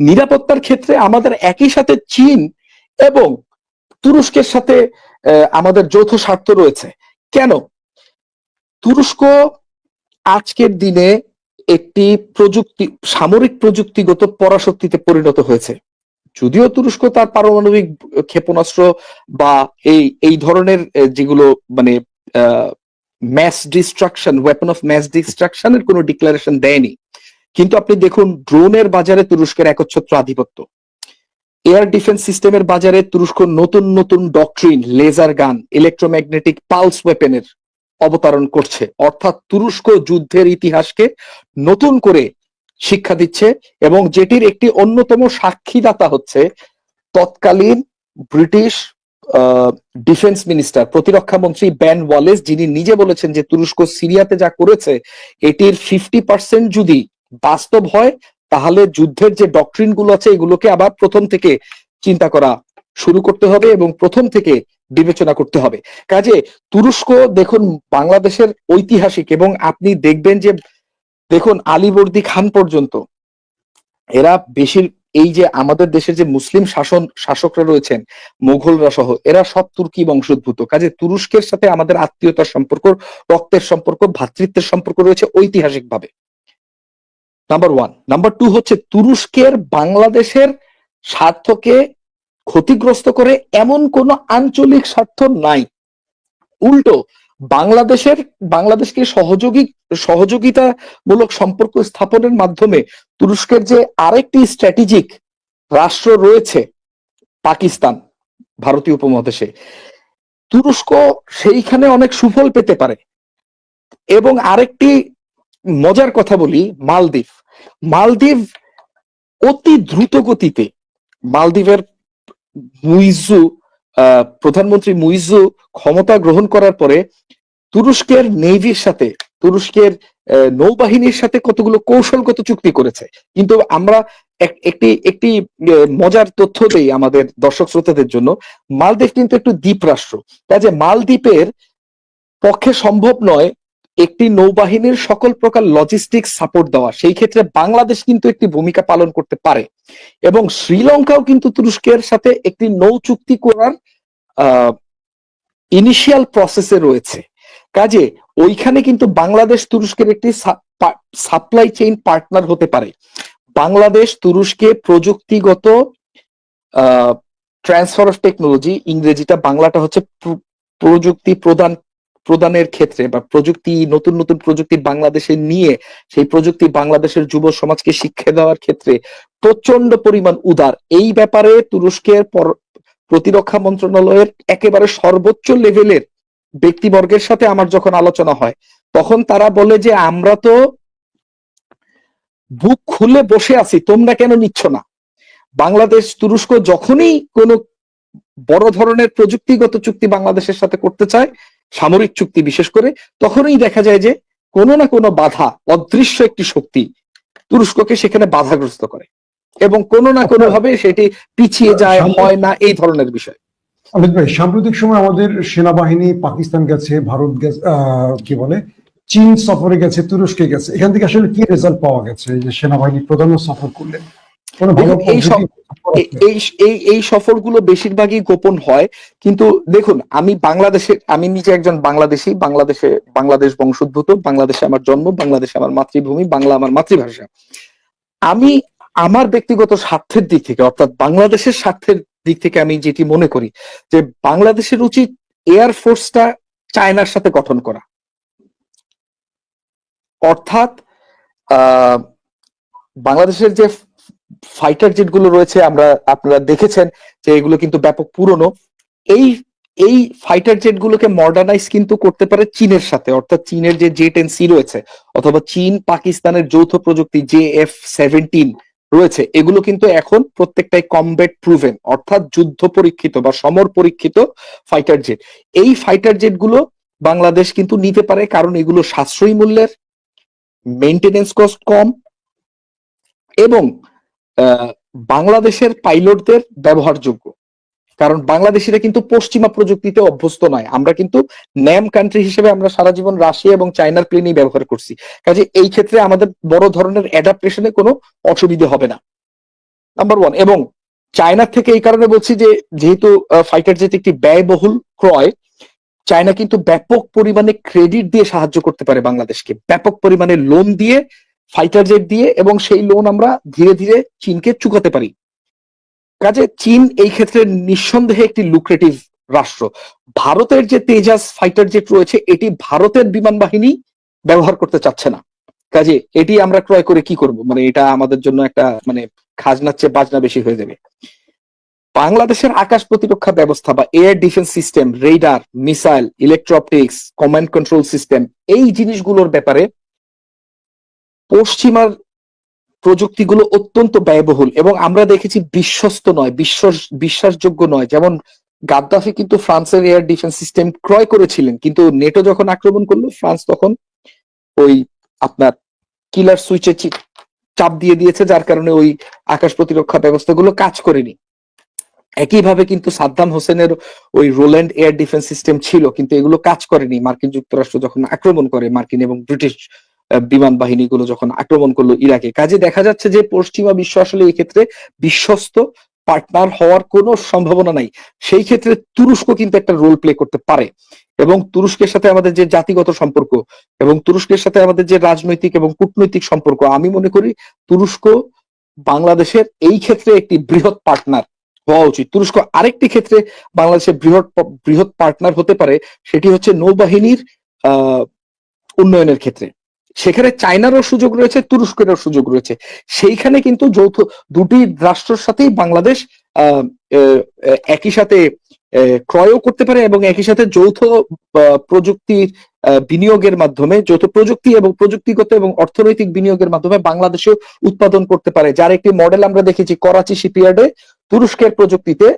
নিরাপত্তার ক্ষেত্রে আমাদের একই সাথে চীন এবং তুরস্কের সাথে আমাদের যৌথ স্বার্থ রয়েছে। কেন? তুরস্ক আজকের দিনে একটি প্রযুক্তি, সামরিক প্রযুক্তিগত পরাশক্তিতে পরিণত হয়েছে। যদিও তুরস্ক তার পারমাণবিক ক্ষেপণাস্ত্র বা এই এই ধরনের যেগুলো মানে mass destruction weapon of mass ডিস্ট্রাকশনের কোনো ডিক্লারেশন দেয়নি। কিন্তু আপনি দেখুন, ড্রোনের বাজারে তুরস্কের একচ্ছত্র আধিপত্য। এয়ার ডিফেন্স সিস্টেমের বাজারে তুরস্ক নতুন নতুন doctrine laser gun electromagnetic pulse ওয়েপেনের অবতারণ করছে। অর্থাৎ তুরস্ক যুদ্ধের ইতিহাসকে নতুন করে শিক্ষা দিচ্ছে এবং যেটির একটি অন্যতম সাক্ষীদাতা হচ্ছে তৎকালীন ব্রিটিশ ডিফেন্স মিনিস্টার প্রতিরক্ষা মন্ত্রী ব্যান ওয়ালেস যিনি নিজে বলেছেন যে তুরস্ক সিরিয়াতে যা করেছে, এটির ফিফটি পার্সেন্ট যদি বাস্তব হয়, তাহলে যুদ্ধের যে ডকট্রিনগুলো আছে, এগুলোকে আবার প্রথম থেকে চিন্তা করা শুরু করতে হবে এবং প্রথম থেকে বিবেচনা করতে হবে। কাজে তুরস্ক, দেখুন, বাংলাদেশের ঐতিহাসিক এবং আপনি দেখবেন যে, দেখুন, আলীবর্দী খান পর্যন্ত, এরা বেশির, এই যে আমাদের দেশের যে মুসলিম শাসন, শাসকরা রয়েছেন, মোঘলরা সহ, এরা সব তুর্কি বংশোদ্ভূত। কাজে তুরস্কের সাথে আমাদের আত্মীয়তার সম্পর্ক, রক্তের সম্পর্ক ভ্রাতৃত্বের সম্পর্ক রয়েছে ঐতিহাসিকভাবে। নাম্বার ওয়ান নাম্বার টু হচ্ছে তুরস্কের বাংলাদেশের স্বার্থকে ক্ষতিগ্রস্ত করে এমন কোন আঞ্চলিক স্বার্থ নাই। উল্টো, বাংলাদেশের, বাংলাদেশকে সহযোগী, সহযোগিতামূলক সম্পর্ক স্থাপনের মাধ্যমে তুরস্কের যে আরেকটি স্ট্র্যাটেজিক রাষ্ট্র রয়েছে, পাকিস্তান, ভারতীয় উপমহাদেশে, তুরস্ক সেইখানে অনেক সুফল পেতে পারে। এবং আরেকটি মজার কথা বলি, মালদ্বীপ। মালদ্বীপ অতি দ্রুত গতিতে মালদ্বীপের মুইজু প্রধানমন্ত্রী মুইজু ক্ষমতা গ্রহণ করার পরে তুরস্কের নেভির সাথে, তুরস্কের নৌবাহিনীর সাথে কতগুলো কৌশলগত চুক্তি করেছে। কিন্তু আমরা এক- একটি একটি মজার তথ্য দেই আমাদের দর্শক শ্রোতাদের জন্য। মালদ্বীপ কিন্তু একটু দ্বীপ রাষ্ট্র কাজে মালদ্বীপের পক্ষে সম্ভব নয় একটি নৌবাহিনীর সকল প্রকার লজিস্টিক সাপোর্ট দেওয়া। সেই ক্ষেত্রে বাংলাদেশ কিন্তু একটি ভূমিকা পালন করতে পারে। এবং শ্রীলঙ্কাও কিন্তু তুরস্কের সাথে একটি নৌ চুক্তি করার ইনিশিয়াল প্রসেসে রয়েছে। কাজে ওইখানে কিন্তু বাংলাদেশ তুরস্কের একটি সাপ্লাই চেইন পার্টনার হতে পারে। বাংলাদেশ তুরস্কে প্রযুক্তিগত ট্রান্সফার অফ টেকনোলজি ইংরেজিটা বাংলাটা হচ্ছে প্রযুক্তি প্রদান প্রদানের ক্ষেত্রে বা প্রযুক্তি, নতুন নতুন প্রযুক্তি বাংলাদেশে নিয়ে সেই প্রযুক্তি বাংলাদেশের যুব সমাজকে শিক্ষা দেওয়ার ক্ষেত্রে প্রচণ্ড পরিমাণ উদার। এই ব্যাপারে তুরস্কের পর- প্রতিরক্ষা মন্ত্রণালয়ের একেবারে সর্বোচ্চ লেভেলের ব্যক্তিবর্গের সাথে আমার যখন আলোচনা হয়, তখন তারা বলে যে, আমরা তো বুক খুলে বসে আছি, তোমরা কেন নিচ্ছ না? বাংলাদেশ তুরস্ক যখনই কোনো বড় ধরনের প্রযুক্তিগত চুক্তি বাংলাদেশের সাথে করতে চায় সামরিক চুক্তি বিশেষ করে তখনই দেখা যায় যে কোনো না কোনো বাধা অদৃশ্য একটি শক্তি তুরস্ককে সেখানে বাধাগ্রস্ত করে এবং কোনো না কোনো ভাবে সেটি পিছিয়ে যায় হয় না এই ধরনের বিষয়। অমিত ভাই সাম্প্রতিক সময় আমাদের সেনাবাহিনী পাকিস্তান গেছে ভারত গেছে আহ, কি বলে চীন সফরে গেছে তুরস্কে গেছে। এখান থেকে আসলে কি রেজাল্ট পাওয়া গেছে? যে সেনাবাহিনী প্রধান সফর করলেন। এই এই সফরগুলো বেশিরভাগই গোপন হয়। কিন্তু দেখুন আমি বাংলাদেশে আমি নিজে একজন বাংলাদেশী বাংলাদেশে বাংলাদেশ বংশোদ্ভূত বাংলাদেশে আমার জন্ম বাংলাদেশে আমার মাতৃভূমি বাংলা আমার মাতৃভাষা। আমি আমার ব্যক্তিগত স্বার্থের দিক থেকে অর্থাৎ বাংলাদেশের স্বার্থের দিক থেকে আমি যেটি মনে করি যে বাংলাদেশের উচিত এয়ার ফোর্সটা চায়নার সাথে গঠন করা। অর্থাৎ আহ, বাংলাদেশের যে ফাইটার জেটগুলো রয়েছে, আমরা, আপনারা দেখেছেন যে এগুলো কিন্তু ব্যাপক পুরনো। এই এই ফাইটার জেট গুলোকে মডার্নাইজ কিন্তু করতে পারে চীনের সাথে, অর্থাৎ চীনের যে জে টেন সি রয়েছে, অথবা চীন পাকিস্তানের যৌথ প্রযুক্তি জে এফ সেভেন্টিন রয়েছে, এগুলো কিন্তু এখন প্রত্যেকটাই কমব্যাট প্রুভেন অর্থাৎ যুদ্ধ পরীক্ষিত বা সমর পরীক্ষিত ফাইটার জেট এই ফাইটার জেটগুলো বাংলাদেশ কিন্তু নিতে পারে, কারণ এগুলো সাশ্রয়ী মূল্যের মেনটেনেন্স কস্ট কম, এবং বাংলাদেশের পাইলটদের ব্যবহারযোগ্য। কারণ বাংলাদেশিরা কিন্তু পশ্চিমা প্রযুক্তিতে অভ্যস্ত নয়। আমরা কিন্তু ন্যাম কান্ট্রি হিসেবে আমরা সারা জীবন রাশিয়া এবং চায়নার প্লেনই ব্যবহার করছি। কাজে এই ক্ষেত্রে আমাদের বড় ধরনের অ্যাডাপ্টেশনে কোনো অসুবিধে হবে না। নাম্বার ওয়ান এবং চায়নার থেকে এই কারণে বলছি যে, যেহেতু ফাইটার জেট একটি ব্যয়বহুল ক্রয়, চায়না কিন্তু ব্যাপক পরিমাণে ক্রেডিট দিয়ে সাহায্য করতে পারে বাংলাদেশকে। ব্যাপক পরিমাণে লোন দিয়ে ফাইটার জেট দিয়ে এবং সেই লোন আমরা ধীরে ধীরে চীনকে চুকাতে পারি। কাজে চীন এই ক্ষেত্রে নিঃসন্দেহে একটি লুক্রেটিভ রাষ্ট্র। ভারতের যে তেজাস ফাইটার জেট রয়েছে, এটি ভারতের বিমান বাহিনী ব্যবহার করতে চাচ্ছে না। কাজে এটি আমরা ক্রয় করে কি করব? মানে এটা আমাদের জন্য একটা মানে খাজনার চেয়ে বাজনা বেশি হয়ে যাবে। বাংলাদেশের আকাশ প্রতিরক্ষা ব্যবস্থা বা air defence system radar missile electrooptics command control system এই জিনিসগুলোর ব্যাপারে পশ্চিমার প্রযুক্তিগুলো অত্যন্ত ব্যয়বহুল এবং আমরা দেখেছি বিশ্বস্ত নয়, বিশ্বাস, বিশ্বাসযোগ্য নয়। যেমন গাদ্দাফি কিন্তু ফ্রান্সের এয়ার ডিফেন্স সিস্টেম ক্রয় করেছিলেন, কিন্তু নেটো যখন আক্রমণ করল, ফ্রান্স তখন ওই আপনার কিলার সুইচে চাপ দিয়ে দিয়েছে, যার কারণে ওই আকাশ প্রতিরক্ষা ব্যবস্থাগুলো কাজ করেনি। একইভাবে কিন্তু সাদ্দাম হোসেনের ওই রোল্যান্ড এয়ার ডিফেন্স সিস্টেম ছিল, কিন্তু এগুলো কাজ করেনি। মার্কিন যুক্তরাষ্ট্র যখন আক্রমণ করে, মার্কিন এবং ব্রিটিশ বিমান বাহিনীগুলো যখন আক্রমণ করল ইরাকে। কাজে দেখা যাচ্ছে যে পশ্চিমা বিশ্ব আসলে এই ক্ষেত্রে বিশ্বস্ত পার্টনার হওয়ার কোনো সম্ভাবনা নাই। সেই ক্ষেত্রে তুরস্ক কিন্তু একটা রোল প্লে করতে পারে। এবং তুরস্কের সাথে আমাদের যে জাতিগত সম্পর্ক এবং তুরস্কের সাথে আমাদের যে রাজনৈতিক এবং কূটনৈতিক সম্পর্ক, আমি মনে করি তুরস্ক বাংলাদেশের এই ক্ষেত্রে একটি বৃহৎ পার্টনার হওয়া উচিত। তুরস্ক আরেকটি ক্ষেত্রে বাংলাদেশের বৃহৎ বৃহৎ পার্টনার হতে পারে, সেটি হচ্ছে নৌবাহিনীর, আহ, উন্নয়নের ক্ষেত্রে। সেখানে চায়নারও সুযোগ রয়েছে, তুরস্কেরও সুযোগ রয়েছে। সেইখানে কিন্তু যৌথ, দুটি রাষ্ট্রের সাথেই বাংলাদেশ একই সাথে ক্রয়ও করতে পারে এবং একই সাথে যৌথ প্রযুক্তির বিনিয়োগের মাধ্যমে, যৌথ প্রযুক্তি এবং প্রযুক্তিগত এবং অর্থনৈতিক বিনিয়োগের মাধ্যমে বাংলাদেশেও উৎপাদন করতে পারে। যার একটি মডেল আমরা দেখেছি করাচি শিপইয়ার্ডে, তুরস্কের প্রযুক্তিতে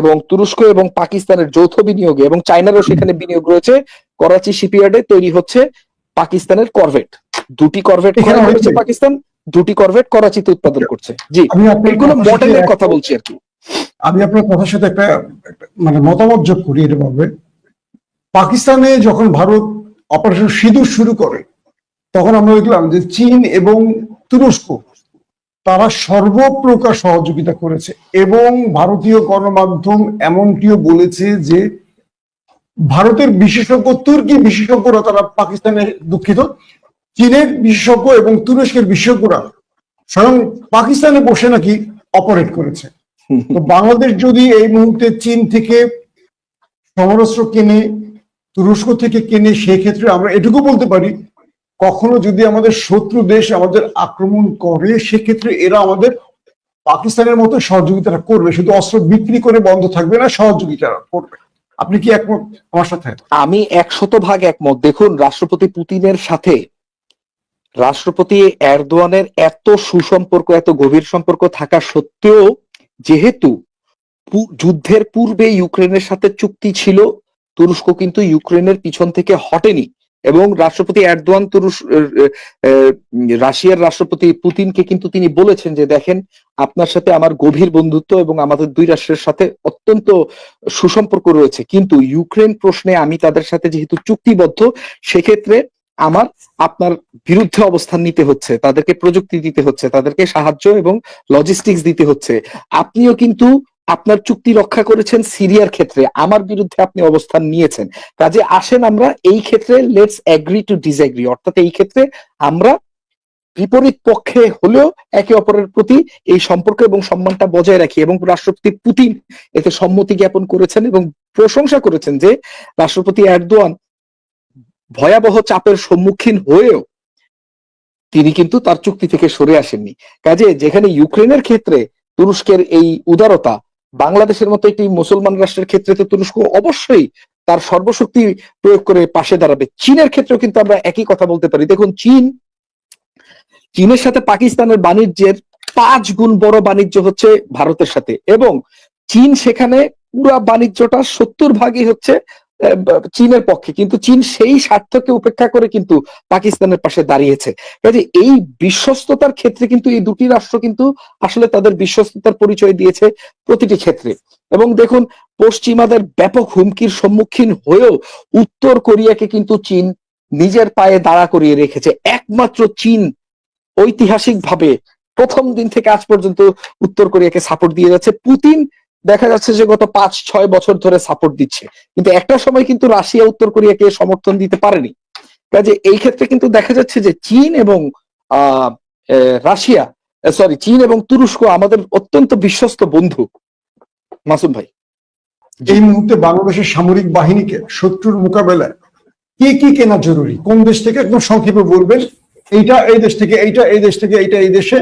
এবং তুরস্ক এবং পাকিস্তানের যৌথ বিনিয়োগে এবং চায়নারও সেখানে বিনিয়োগ রয়েছে। করাচি শিপইয়ার্ডে তৈরি হচ্ছে পাকিস্তানের করভেট দুটি করভেট ক্রয় পাকিস্তান দুটি করভেট করাচিতে উৎপাদন করছে। জি এগুলো মডেলের কথা বলছি আর কি। আমি আপনার কথার সাথে একটা মানে মতামত যোগ করি এরভাবে পাকিস্তানে যখন ভারত অপারেশন সিঁদুর শুরু করে তখন আমরা দেখলাম যে চীন এবং তুরস্ক তারা সর্বপ্রকার সহযোগিতা করেছে এবং ভারতীয় গণমাধ্যম এমনটিও বলেছে যে ভারতের বিশেষজ্ঞ তুর্কি বিশেষজ্ঞরা তারা পাকিস্তানের দুঃখিত। চীনের বিশেষজ্ঞ এবং তুরস্কের বিশেষজ্ঞরা স্বয়ং পাকিস্তানে বসে নাকি অপারেট করেছে। তো বাংলাদেশ যদি এই মুহূর্তে চীন থেকে সমরাস্ত্র কেনে তুরস্ক থেকে কেনে সেক্ষেত্রে আমরা এটুকু বলতে পারি কখনো যদি আমাদের শত্রু দেশ আমাদের আক্রমণ করে সেক্ষেত্রে এরা আমাদের পাকিস্তানের মতো সহযোগিতা করবে। শুধু অস্ত্র বিক্রি করে বন্ধ থাকবে না সহযোগিতা করবে। আপনি কি একমত আমার সাথে? আমি একশত ভাগ একমত। দেখুন, রাষ্ট্রপতি পুতিনের সাথে রাষ্ট্রপতি এরদোয়ানের এত সুসম্পর্ক, এত গভীর সম্পর্ক থাকা সত্ত্বেও যেহেতু যুদ্ধের পূর্বে ইউক্রেনের সাথে চুক্তি ছিল, তুরস্ক কিন্তু ইউক্রেনের পিছন থেকে হটেনি। এবং রাষ্ট্রপতি এরদোয়ান তুরস্ক রাশিয়ার রাষ্ট্রপতি পুতিনকে কিন্তু তিনি বলেছেন যে, দেখেন, আপনার সাথে আমার গভীর বন্ধুত্ব এবং আমাদের দুই রাষ্ট্রের সাথে অত্যন্ত সুসম্পর্ক রয়েছে। কিন্তু ইউক্রেন প্রশ্নে আমি তাদের সাথে যেহেতু চুক্তিবদ্ধ, সেক্ষেত্রে আমার, আপনার বিরুদ্ধে অবস্থান নিতে হচ্ছে, তাদেরকে প্রযুক্তি দিতে হচ্ছে, তাদেরকে সাহায্য এবং লজিস্টিক্স দিতে হচ্ছে। আপনিও কিন্তু আপনার চুক্তি রক্ষা করেছেন সিরিয়ার ক্ষেত্রে, আমার বিরুদ্ধে আপনি অবস্থান নিয়েছেন। কাজে আসেন আমরা, এই ক্ষেত্রে লেটস এগ্রি টু ডিসএগ্রি অর্থাৎ এই ক্ষেত্রে আমরা বিপরীত পক্ষে হলেও একে অপরের প্রতি এই সম্পর্ক এবং সম্মানটা বজায় রাখি এবং রাষ্ট্রপতি পুতিন এতে সম্মতি জ্ঞাপন করেছেন এবং প্রশংসা করেছেন যে রাষ্ট্রপতি এরদোয়ান ভয়াবহ চাপের সম্মুখীন হয়েও তিনি কিন্তু তার চুক্তি থেকে সরে আসেননি। কাজে যেখানে ইউক্রেনের ক্ষেত্রে তুরস্কের এই উদারতা বাংলাদেশের মতো একটি মুসলমান রাষ্ট্রের ক্ষেত্রে তো তুরস্ক অবশ্যই তার সর্বশক্তি প্রয়োগ করে পাশে দাঁড়াবে। চীনের ক্ষেত্রেও কিন্তু আমরা একই কথা বলতে পারি। দেখুন, চীন, চীনের সাথে পাকিস্তানের বাণিজ্যের পাঁচ গুণ বড় বাণিজ্য হচ্ছে ভারতের সাথে এবং চীন সেখানে পুরা বাণিজ্যটা সত্তর ভাগই হচ্ছে চীনের পক্ষে, কিন্তু চীন সেই স্বার্থকে উপেক্ষা করে কিন্তু পাকিস্তানের পাশে দাঁড়িয়েছে। কাজে এই বিশ্বস্ততার ক্ষেত্রে কিন্তু এই দুটি রাষ্ট্র কিন্তু আসলে তাদের বিশ্বস্ততার পরিচয় দিয়েছে প্রতিটি ক্ষেত্রে। এবং দেখুন, পশ্চিমাদের ব্যাপক হুমকির সম্মুখীন হয়েও উত্তর কোরিয়াকে কিন্তু চীন নিজের পায়ে দাঁড়া করিয়ে রেখেছে। একমাত্র চীন ঐতিহাসিকভাবে প্রথম দিন থেকে আজ পর্যন্ত উত্তর কোরিয়াকে সাপোর্ট দিয়ে যাচ্ছে। পুতিন দেখা যাচ্ছে যে গত পাঁচ, ছয় বছর ধরে সাপোর্ট দিচ্ছে। কিন্তু একটা সময় কিন্তু রাশিয়া, উত্তর কোরিয়াকে সমর্থন দিতে পারেনি। কাজে এই ক্ষেত্রে কিন্তু দেখা যাচ্ছে যে চীন এবং রাশিয়া সরি চীন এবং তুরস্ক আমাদের অত্যন্ত বিশ্বস্ত বন্ধু। মাসুম ভাই। এই মুহূর্তে বাংলাদেশের সামরিক বাহিনীকে শত্রুর মোকাবেলায় কি কি কেনা জরুরি? কোন দেশ থেকে? একদম সংক্ষেপে বলবেন। এইটা এই দেশ থেকে, এইটা এই দেশ থেকে, এইটা এই দেশে।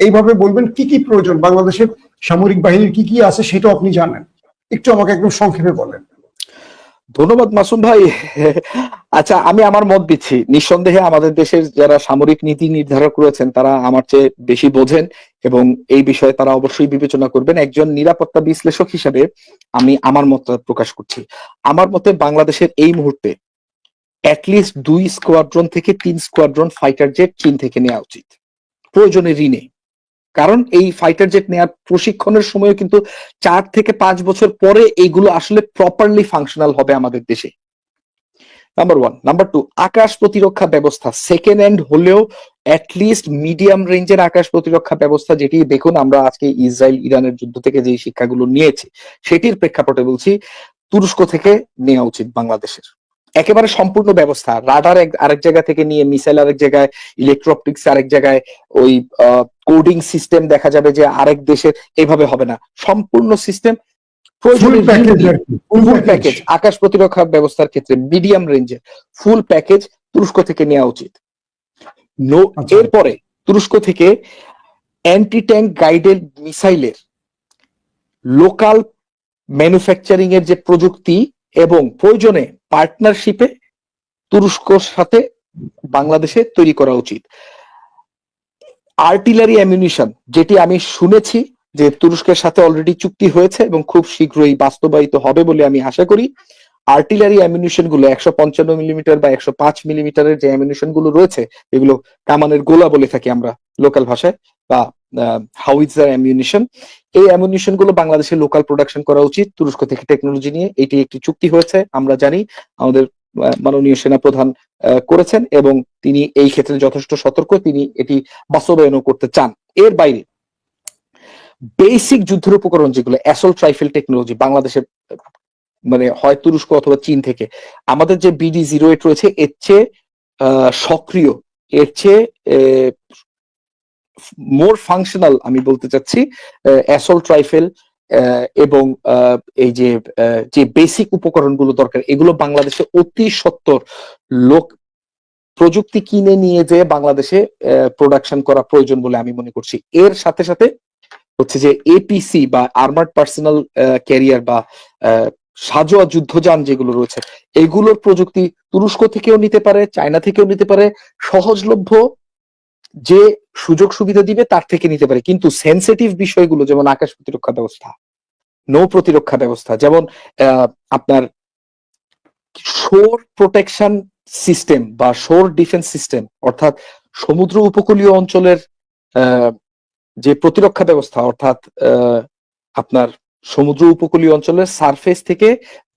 এইভাবে বলবেন কি কি প্রয়োজন বাংলাদেশের? সামরিক বাহিনীর কি কি আছে সেটা আপনি জানেন। একটু আমাকে একদম সংক্ষেপে বলেন। ধন্যবাদ মাসুম ভাই। আচ্ছা আমি আমার মত দিচ্ছি। নিঃসন্দেহে আমাদের দেশের যারা সামরিক নীতি নির্ধারক রয়েছেন, তারা আমার চেয়ে বেশি বোঝেন এবং এই বিষয়ে তারা অবশ্যই বিবেচনা করবেন। একজন নিরাপত্তা বিশ্লেষক হিসেবে আমি আমার মত প্রকাশ করছি। আমার মতে বাংলাদেশের এই মুহূর্তে অ্যাটলিস্ট দুই স্কোয়াড্রন থেকে তিন স্কোয়াড্রন ফাইটার জেট চীন থেকে নেওয়া উচিত। প্রয়োজনে ঋণে। কারণ এই ফাইটার জেট নেওয়ার প্রশিক্ষণের সময় কিন্তু চার থেকে পাঁচ বছর পরে এইগুলো আসলে প্রপারলি ফাংশনাল হবে আমাদের দেশে। নাম্বার ওয়ান নাম্বার টু আকাশ প্রতিরক্ষা ব্যবস্থা। সেকেন্ড হ্যান্ড হলেও অ্যাটলিস্ট মিডিয়াম রেঞ্জের আকাশ প্রতিরক্ষা ব্যবস্থা যেটি দেখুন আমরা আজকে ইসরায়েল, ইরানের যুদ্ধ থেকে যে শিক্ষাগুলো নিয়েছি, সেটির প্রেক্ষাপটে বলছি তুরস্ক থেকে নেওয়া উচিত বাংলাদেশের। একেবারে সম্পূর্ণ ব্যবস্থা। রাডার আরেক জায়গা থেকে নিয়ে মিসাইল আরেক জায়গায় ইলেকট্রপটিক্স আরেক জায়গায় ওই কোডিং সিস্টেম দেখা যাবে যে আরেক দেশের এইভাবে হবে না। সম্পূর্ণ সিস্টেম ফুল প্যাকেজ আকাশ প্রতিরক্ষা ব্যবস্থার ক্ষেত্রে মিডিয়াম রেঞ্জের ফুল প্যাকেজ তুরস্ক থেকে নেওয়া উচিত। নো আচ্ছা। এরপরে তুরস্ক থেকে অ্যান্টি ট্যাঙ্ক গাইডেড মিসাইলের লোকাল ম্যানুফ্যাকচারিং এর যে প্রযুক্তি এবং প্রয়োজনে পার্টনারশিপে তুরস্কর সাথে বাংলাদেশে তৈরি করা উচিত। আর্টিলারি অ্যামিউনিশন যেটি আমি শুনেছি যে তুরস্কের সাথে অলরেডি চুক্তি হয়েছে এবং খুব শীঘ্রই বাস্তবায়িত হবে বলে আমি আশা করি। আর্টিলারি অ্যামিউনিশনগুলো একশো পঞ্চান্ন মিলিমিটার বা একশো পাঁচ মিলিমিটারের যে অ্যামিউনিশনগুলো রয়েছে, এগুলো কামানের গোলা বলে থাকি আমরা লোকাল ভাষায় বা হাউইজার অ্যামিউনিশন এই অ্যামিউনিশনগুলো বাংলাদেশে লোকাল প্রোডাকশন করা উচিত। তুরস্ক থেকে টেকনোলজি নিয়ে এটি একটি চুক্তি হয়েছে আমরা জানি। আমাদের মাননীয় সেনা প্রধান আহ, করেছেন এবং তিনি এই ক্ষেত্রে যথেষ্ট সতর্ক। তিনি এটি বাস্তবায়নও করতে চান। এর বাইরে বেসিক যুদ্ধের উপকরণ যেগুলো অ্যাসল্ট রাইফেল টেকনোলজি বাংলাদেশের মানে হয় তুরস্ক অথবা চীন থেকে আমাদের যে বিডি জিরো এইট রয়েছে এর চেয়ে সক্রিয় এর চেয়ে মোর ফাংশনাল আমি বলতে চাচ্ছি অ্যাসল্ট রাইফেল এবং এই যে যে বেসিক উপকরণগুলো দরকার, এগুলো বাংলাদেশে অতি সত্তর লোক প্রযুক্তি কিনে নিয়ে যে বাংলাদেশে প্রোডাকশন করা প্রয়োজন বলে আমি মনে করছি। এর সাথে সাথে হচ্ছে যে এপিসি বা আর্মার্ড পার্সোনাল ক্যারিয়ার বা সাজোয়া যুদ্ধযান যেগুলো রয়েছে, এগুলোর প্রযুক্তি তুরস্ক থেকেও নিতে পারে, চায়না থেকেও নিতে পারে, সহজলভ্য যে সুযোগ সুবিধা দিবে তার থেকে নিতে পারে। কিন্তু সেন্সিটিভ বিষয়গুলো, যেমন আকাশ প্রতিরক্ষা ব্যবস্থা, নৌ প্রতিরক্ষা ব্যবস্থা, যেমন আপনার শোর প্রোটেকশন সিস্টেম বা শোর ডিফেন্স সিস্টেম অর্থাৎ সমুদ্র উপকূলীয় অঞ্চলের যে প্রতিরক্ষা ব্যবস্থা, অর্থাৎ আপনার সমুদ্র উপকূলীয় অঞ্চলের সারফেস থেকে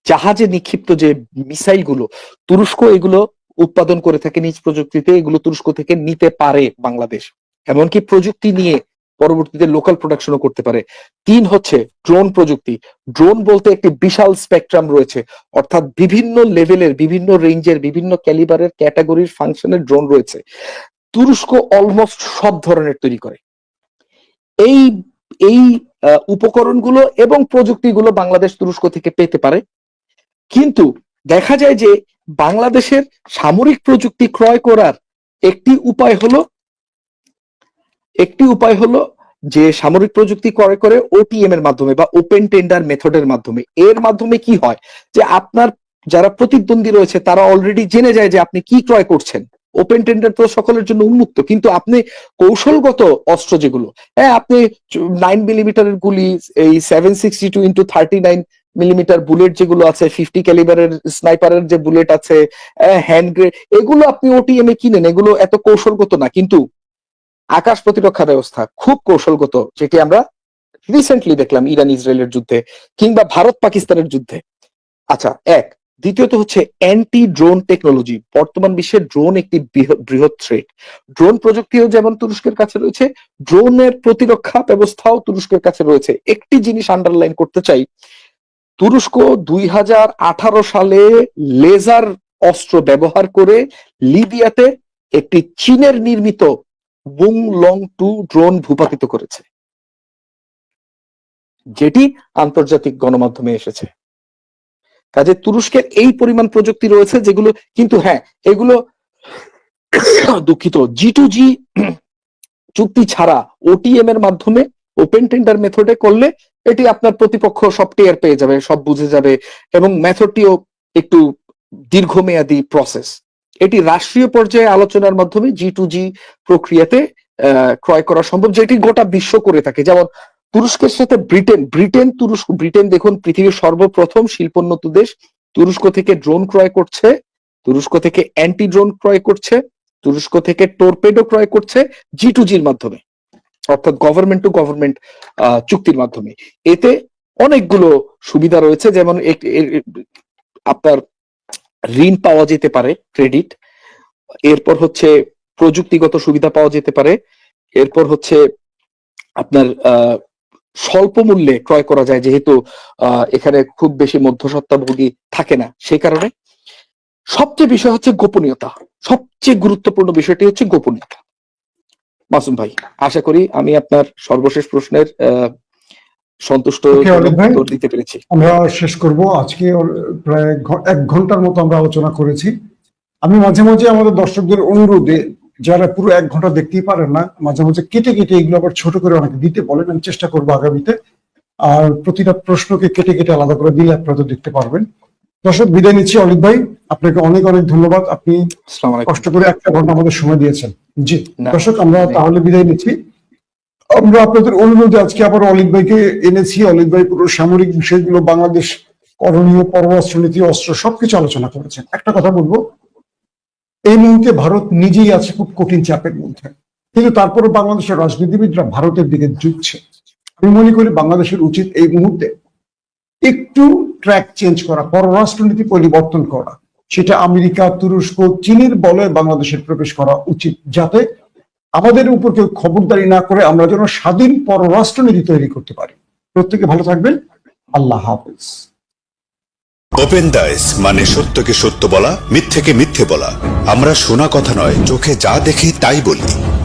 জাহাজে নিক্ষিপ্ত যে মিসাইলগুলো, তুরস্ক এগুলো উৎপাদন করে থাকে নিজ প্রযুক্তিতে, এগুলো তুরস্ক থেকে নিতে পারে বাংলাদেশ। এমনকি প্রযুক্তি নিয়ে পরবর্তীতে লোকাল প্রোডাকশনও করতে পারে। তিন হচ্ছে ড্রোন প্রযুক্তি। ড্রোন বলতে একটি বিশাল স্পেকট্রাম রয়েছে। অর্থাৎ বিভিন্ন লেভেলের বিভিন্ন রেঞ্জের বিভিন্ন ক্যালিবারের ক্যাটাগরির ফাংশনের ড্রোন রয়েছে। তুরস্ক অলমোস্ট সব ধরনের তৈরি করে। এই এই উপকরণগুলো এবং প্রযুক্তিগুলো বাংলাদেশ তুরস্ক থেকে পেতে পারে। কিন্তু দেখা যায় যে বাংলাদেশের সামরিক প্রযুক্তি ক্রয় করার একটি উপায় হলো, একটি উপায় হলো যে সামরিক প্রযুক্তি ক্রয় করে ওটিএম এর মাধ্যমে বা ওপেন টেন্ডার মেথডের মাধ্যমে। এর মাধ্যমে কি হয় যে আপনার যারা প্রতিদ্বন্দ্বী রয়েছে, তারা অলরেডি জেনে যায় যে আপনি কি ক্রয় করছেন। ওপেন টেন্ডার তো সকলের জন্য উন্মুক্ত, কিন্তু আপনি কৌশলগত অস্ত্র যেগুলো হ্যাঁ আপনি নাইন মিলিমিটারের গুলি, এই seven sixty two into thirty nine millimetre bullet যেগুলো আছে ফিফটি ক্যালিবারের স্নাইপারের যে বুলেট আছে হ্যান্ড গ্রেড এগুলো আপনি ওটিএম এ কিনেন। এগুলো এত কৌশলগত না, কিন্তু আকাশ প্রতিরক্ষা ব্যবস্থা খুব কৌশলগত, যেটি আমরা রিসেন্টলি দেখলাম ইরান ইসরায়েলের যুদ্ধে কিংবা ভারত পাকিস্তানের যুদ্ধে। আচ্ছা এক, দ্বিতীয়ত হচ্ছে অ্যান্টি ড্রোন টেকনোলজি বর্তমান বিশ্বে ড্রোন একটি বৃহ- বৃহৎ থ্রেট ড্রোন প্রযুক্তিও যেমন তুরস্কের কাছে রয়েছে ড্রোনের প্রতিরক্ষা ব্যবস্থাও তুরস্কের কাছে রয়েছে। একটি জিনিস আন্ডারলাইন করতে চাই তুরস্ক দুই হাজার আঠারো সালে লেজার অস্ত্র ব্যবহার করে লিবিয়াতে একটি চীনের নির্মিত বুং লং টু ড্রোন ভূপাতিত করেছে। যেটি আন্তর্জাতিক গণমাধ্যমে এসেছে। কাজে তুরস্কের এই পরিমাণ প্রযুক্তি রয়েছে যেগুলো কিন্তু হ্যাঁ এগুলো দুঃখিত, জি টু জি চুক্তি ছাড়া ওটিএম এর মাধ্যমে ওপেন টেন্ডার মেথডে করলে এটি আপনার প্রতিপক্ষ সব টেয়ার পেয়ে যাবে, সব বুঝে যাবে এবং মেথডটিও একটু দীর্ঘমেয়াদী প্রসেস এটি রাষ্ট্রীয় পর্যায়ে আলোচনার মাধ্যমে জি টু জি প্রক্রিয়াতে ক্রয় করা সম্ভব, যেটি গোটা বিশ্ব করে থাকে। যেমন তুরস্কের সাথে ব্রিটেন ব্রিটেন তুরস্ক, ব্রিটেন দেখুন পৃথিবীর সর্বপ্রথম শিল্পোন্নত দেশ। তুরস্ক থেকে ড্রোন ক্রয় করছে, তুরস্ক থেকে অ্যান্টি ড্রোন ক্রয় করছে, তুরস্ক থেকে টোরপেডো ক্রয় করছে জি টু জির মাধ্যমে। অর্থাৎ গভর্নমেন্ট টু গভর্নমেন্ট চুক্তির মাধ্যমে। এতে অনেকগুলো সুবিধা রয়েছে, যেমন আপনার ঋণ পাওয়া যেতে পারে ক্রেডিট এরপর হচ্ছে প্রযুক্তিগত সুবিধা পাওয়া যেতে পারে, এরপর হচ্ছে আপনার স্বল্প মূল্যে ক্রয় করা যায়, যেহেতু এখানে খুব বেশি মধ্যসত্ত্বাভোগী থাকে না সেই কারণে। সবচেয়ে বিষয় হচ্ছে গোপনীয়তা। সবচেয়ে গুরুত্বপূর্ণ বিষয়টি হচ্ছে গোপনীয়তা। মাসুম ভাই আশা করি আমি আপনার সর্বশেষ প্রশ্নের সন্তুষ্ট। উত্তর দিতে পেরেছি। আমরা শেষ করব। আজকে প্রায় এক ঘণ্টার মতো আমরা আলোচনা করেছি। আমি মাঝে মাঝে আমাদের দর্শকদের অনুরোধে যারা পুরো এক ঘণ্টা দেখতেই পারেন না মাঝে মাঝে কেটে কেটে এগুলো আবার ছোট করে অনেকে দিতে বলেন আমি চেষ্টা করব আগামীতে। আর প্রতিটা প্রশ্নকে কেটে কেটে আলাদা করে দিলে আপনারা তো দেখতে পারবেন। দর্শক বিদায় নিচ্ছি অলিভ ভাই। আপনাকে অনেক অনেক ধন্যবাদ। আপনি কষ্ট করে একটা ঘণ্টা আমাদের সময় দিয়েছেন। জি দর্শক আমরা তাহলে বিদায় নিচ্ছি। আমরা আপনাদের অনুরোধে আজকে আবার অলিক ভাইকে এনেছি অলিক ভাই পুরো সামরিক বিষয়গুলো বাংলাদেশ করণীয় পররাষ্ট্রনীতি অস্ত্র সবকিছু আলোচনা করেছেন। একটা কথা বলব এই মুহূর্তে ভারত নিজেই আছে খুব কঠিন চাপের মধ্যে। কিন্তু তারপরে বাংলাদেশের রাজনীতিবিদরা ভারতের দিকে ঝুঁকছে। আমি মনে করি বাংলাদেশের উচিত এই মুহূর্তে একটু ট্র্যাক চেঞ্জ করা পররাষ্ট্রনীতি পরিবর্তন করা। সেটা আমেরিকা, তুরস্ক, চীনের বলে বাংলাদেশের প্রবেশ করা উচিত। যাতে আমাদের উপর কেউ খবরদারি না করে আমরা যেন স্বাধীন পররাষ্ট্রনীতি তৈরি করতে পারি। প্রত্যেকে ভালো থাকবেন। আল্লাহ হাফেজ। ওপেন দাইস মানে সত্যকে সত্য বলা, মিথ্যেকে মিথ্যে বলা। আমরা শোনা কথা নয়, চোখে যা দেখি তাই বলি।